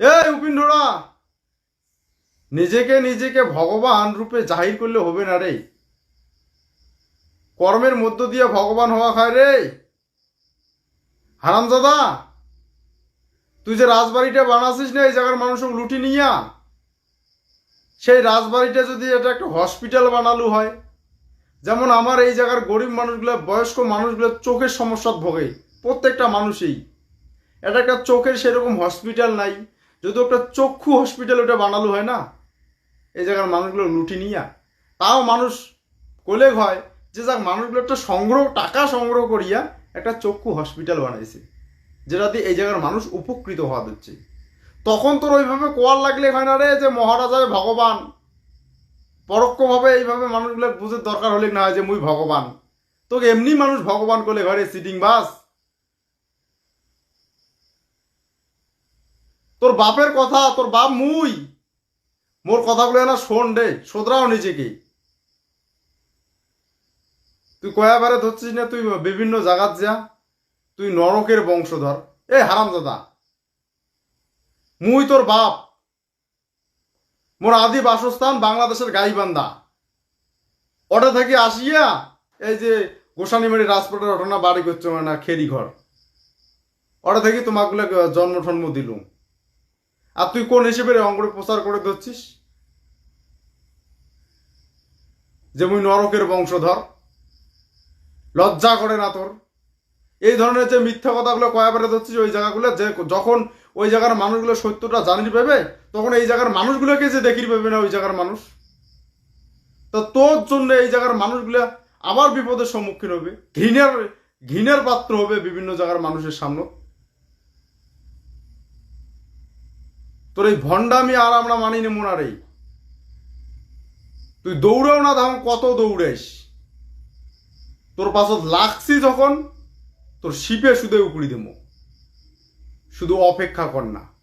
এই উপিন্ডরা নিজেকে নিজেকে ভগবান রূপে জাহির করলে হবে না রে। কর্মের মধ্য দিয়ে ভগবান হওয়া খায় রে। হারামজাদা তুই যে রাজবাড়িটা বানাছিস না, এই জায়গার মানুষকে লুটি নিয়া? সেই রাজবাড়িটা যদি এটা একটা হসপিটাল বানালু হয়, যেমন আমার এই জায়গার গরিব মানুষগুলো, বয়স্ক মানুষগুলো চোখের সমস্যাত ভোগে, প্রত্যেকটা মানুষই। এটা একটা চোখের সেরকম হসপিটাল নাই যদি একটা চক্ষু হসপিটাল ওটা বানালো হয় না, এই জায়গার মানুষগুলো লুটি নিয়া। তাও মানুষ কোলে হয়, যে যাক মানুষগুলো একটা সংগ্রহ, টাকা সংগ্রহ করিয়া একটা চক্ষু হসপিটাল বানাইছে, যেটা দিয়ে এই জায়গার মানুষ উপকৃত হওয়া দিচ্ছে। তখন তোর ওইভাবে কোয়ার লাগলে হয় না রে, যে মহারাজায় ভগবান। পরোক্ষভাবে এইভাবে মানুষগুলো বুঝে দরকার হলে না হয় যে মুই ভগবান। তোকে এমনি মানুষ ভগবান করলে ঘরে সিটিং বাস। তোর বাপের কথা, তোর বাপ মুই। মোর কথাগুলো না শোন রে, শোধরাও নিজেকে। তুই কয়াবারে ধরছিস না, তুই বিভিন্ন জায়গাত যা, তুই নরকের বংশধর। এ হারাম দাদা মুই তোর বাপ। মোর আদি বাসস্থান বাংলাদেশের গাইবান্ধা। ওটা থেকে আসিয়া, এই যে গোসানিমারি রাজপথের ঘটনা বাড়ি করছে না খেরি ঘর ওটা থেকে তোমাগুলো জন্ম ঠন্ম দিলুম। আর তুই কোন হিসেবে অঙ্গরে প্রচার করে ধরছিস? যে মুই নরকের বংশধর। লজ্জা করে না তোর? এই ধরনের যে মিথ্যা কথাগুলো কয়াবারে ধরছিস ওই জায়গাগুলো, যে যখন ওই জায়গার মানুষগুলো সত্যটা জানির পাবে, তখন এই জায়গার মানুষগুলোকে যে দেখির পাবে না ওই জায়গার মানুষ? তো তোর জন্য এই জায়গার মানুষগুলো আবার বিপদের সম্মুখীন হবে, ঘৃণের ঘৃণের পাত্র হবে বিভিন্ন জায়গার মানুষের সামনে। তোর এই ভণ্ডামি আর আমরা মানি নেব না রে তুই দৌড়াও না ধাম, কত দৌড়েস তোর পাশত লাগছি যখন, তোর শিপে শুধু উকুড়ি দেবো। শুধু অপেক্ষা কর না।